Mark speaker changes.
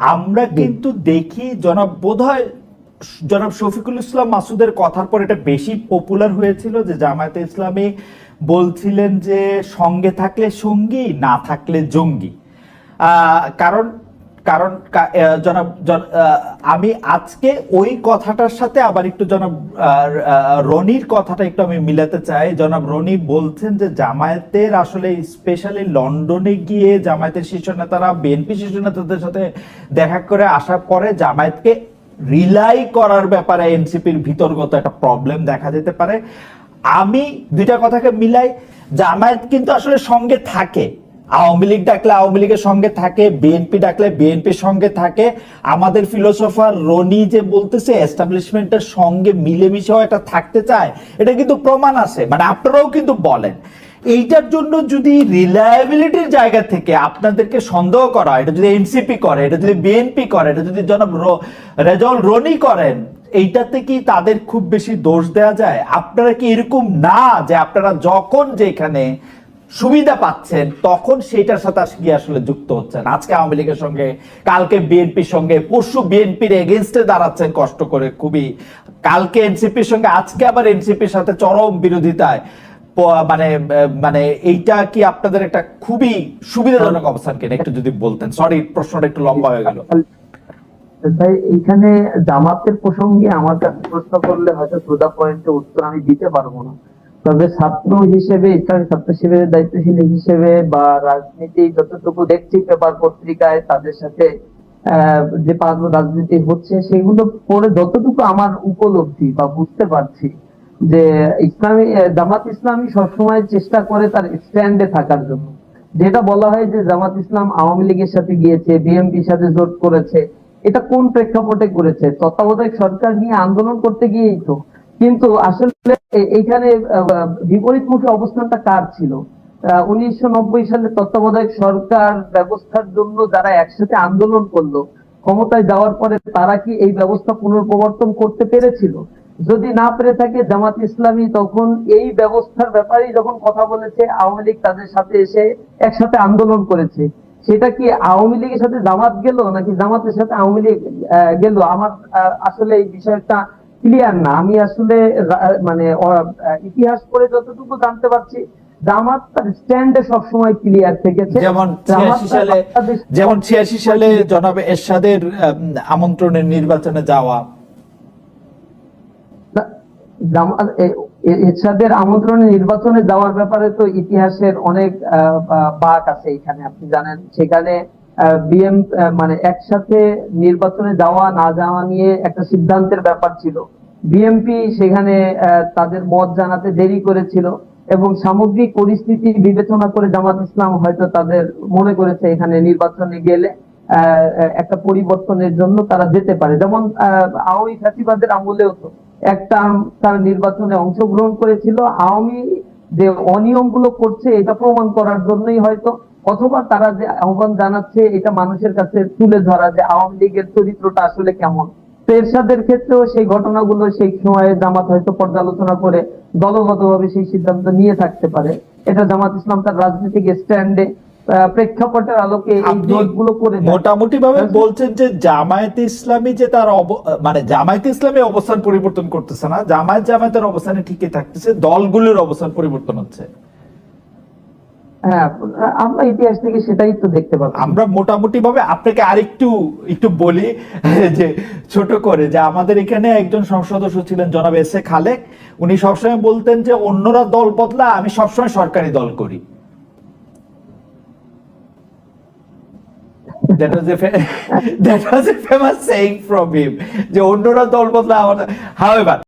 Speaker 1: আমরা কিন্তু দেখি জনাব বোধহয় জনাব শফিকুল ইসলাম মাসুদের কথার পর এটা বেশি পপুলার হয়েছিল যে জামায়াতে ইসলামী বলছিলেন যে সঙ্গে থাকলে সঙ্গী না থাকলে জঙ্গি। আহ, কারণ কারণ জনাব আমি আজকে ওই কথাটার সাথে আবার একটু জনাব রনির কথাটা একটু আমি মিলাতে চাই। জনাব রনি বলছেন যে জামায়াতের আসলে স্পেশালি লন্ডনে গিয়ে জামায়াতের শীর্ষ নেতারা, বিএনপি শীর্ষ নেতাদের সাথে দেখা করে আসার পরে জামায়াতকে রিলাই করার ব্যাপারে এনসিপির ভিতরগত একটা প্রবলেম দেখা যেতে পারে। আমি দুইটা কথাকে মিলাই, জামায়াত কিন্তু আসলে সঙ্গে থাকে। আওয়ামী লীগ ডাকলে আওয়ামী লীগের সঙ্গে থাকে, বিএনপি ডাকলে বিএনপির সঙ্গে থাকে। আমাদের ফিলোসফার রনি যে বলতেছে এস্টাবলিশমেন্টের সঙ্গে মিলেমিশেও এটা থাকতে চায়, এটা কিন্তু প্রমাণ আছে। মানে আপনারাও কিন্তু বলেন। এইটার জন্য যদি রিলায়েবিলিটির জায়গা থেকে আপনাদেরকে সন্দেহ করা এটা যদি এনসিপি করে, এটা যদি বিএনপি করে, এটা যদি জনাব র- রেজাউল রনি করেন, এইটাতে কি তাদের খুব বেশি দোষ দেওয়া যায়? আপনারা কি এরকম না যে আপনারা যখন যেখানে সুবিধা পাচ্ছেন, তখন সেইটার সাথে গিয়ে আসলে যুক্ত হচ্ছেন। আজকে আওয়ামী লীগের সঙ্গে, কালকে বিএনপির সঙ্গে, পরশু বিএনপির এগেনস্টে দাঁড়াচ্ছেন কষ্ট করে খুবই। কালকে এনসিপির সঙ্গে, আজকে আবার এনসিপির সাথে চরম বিরোধিতায় মানে মানে এইটা কি আপনাদের একটা খুবই সুবিধাজনক অবস্থান কিনা? একটু যদি বলতেন। সরি প্রশ্নটা একটু লম্বা হয়ে গেল।
Speaker 2: তাই এইখানে জামাতের প্রসঙ্গে আমার কাছে প্রশ্ন করলে হয়তো টু পয়েন্টে উত্তর আমি দিতে পারব না। তবে ছাত্র হিসেবে, ইসলামী ছাত্র শিবিরের দায়িত্বশীল হিসেবে বা রাজনীতি যতটুকু দেখছি পেপার পত্রিকায় তাদের সাথে যে পাঁচ রাজনীতি হচ্ছে, সেগুলো পড়ে যতটুকু আমার উপলব্ধি বা বুঝতে পারছি যে ইসলামী জামাত ইসলামী সবসময় চেষ্টা করে তার স্ট্যান্ডে থাকার জন্য। যেটা বলা হয় যে জামাত ইসলাম আওয়ামী লীগের সাথে গিয়েছে, বিএনপির সাথে জোট করেছে, এটা কোন প্রেক্ষাপটে করেছে? তত্ত্বাবধায়ক সরকার নিয়ে আন্দোলন করতে গিয়েই তো কিন্তু আসলে এইখানে বিপরীতমুখী অবস্থানটা কার ছিল? উনিশশো নব্বই সালে তত্ত্বাবধায়ক সরকার ব্যবস্থার জন্য যারা একসাথে আন্দোলন করল, ক্ষমতায় যাওয়ার পরে তারা কি এই ব্যবস্থা পুনর্প্রবর্তন করতে পেরেছিল? যদি না পেরে থাকে, জামাত ইসলামী তখন এই ব্যবস্থার ব্যাপারেই যখন কথা বলেছে, আওয়ামী লীগ তাদের সাথে এসে একসাথে আন্দোলন করেছে। সেটা কি আওয়ামী লীগের সাথে জামাত গেল, নাকি জামাতের সাথে আওয়ামী লীগ গেল? আমার আসলে এই বিষয়টা ক্লিয়ার না। আমি আসলে মানে ইতিহাস পড়ে যতটুকু জানতে পারছি জামাত তার স্ট্যান্ডে সবসময় ক্লিয়ার থেকেছে।
Speaker 1: যেমন ছিয়াশি সালে যেমন ছিয়াশি সালে জনাব এরশাদের আম, আমন্ত্রণে নির্বাচনে যাওয়া।
Speaker 2: এরশাদের আমন্ত্রণে নির্বাচনে যাওয়ার ব্যাপারে তো ইতিহাসের অনেক আহ, বা- আছে এখানে আপনি জানেন। সেখানে বিএম মানে একসাথে নির্বাচনে যাওয়া, না যাওয়া নিয়ে একটা সিদ্ধান্তের ব্যাপার ছিল। বিএমপি সেখানে তাদের মত জানাতে দেরি করেছিল এবং সামগ্রিক পরিস্থিতি বিবেচনা করে জামাত ইসলাম হয়তো তাদের মনে করেছে এখানে নির্বাচনে গেলে একটা পরিবর্তনের জন্য তারা যেতে পারে। যেমন আওয়ামী ফ্যাসিবাদের আমলেও তো একটা তার নির্বাচনে অংশগ্রহণ করেছিল। আওয়ামী যে অনিয়মগুলো করছে, এটা প্রমাণ করার জন্যই হয়তো অথবা তারা যে আহ্বান জানাচ্ছে এটা মানুষের কাছে তুলে ধরা যে আওয়ামী লীগের চরিত্রটা আসলে কেমন। তো এরশাদের ক্ষেত্রেও সেই ঘটনাগুলো সেই সময়ে জামাত হয়তো পর্যালোচনা করে দলগতভাবে সেই সিদ্ধান্ত নিয়ে থাকতে পারে। এটা জামাত ইসলাম তার রাজনৈতিক স্ট্যান্ডে প্রেক্ষাপটের আলোকে
Speaker 1: মোটামুটি ভাবে বলছেন যে জামায়াতে ইসলামী যে তার মানে জামায়াতে ইসলামী অবস্থান পরিবর্তন করতেছে না জামায়াত জামায়াতের অবস্থানে ঠিকই থাকতেছে দলগুলোর অবস্থান পরিবর্তন হচ্ছে।
Speaker 2: হ্যাঁ আমরা ইতিহাস থেকে সেটাই তো দেখতে পাচ্ছি
Speaker 1: আমরা মোটামুটি ভাবে আপনাকে আরেকটু, একটু বলি যে ছোট করে, যে আমাদের এখানে একজন সদস্য ছিলেন জনাব এস এ খালেক। উনি সবসময় বলতেন যে, অন্যরা দল বদলা আমি সবসময় সরকারি দল করি। That was a famous saying যে অন্যরা দল বদলা however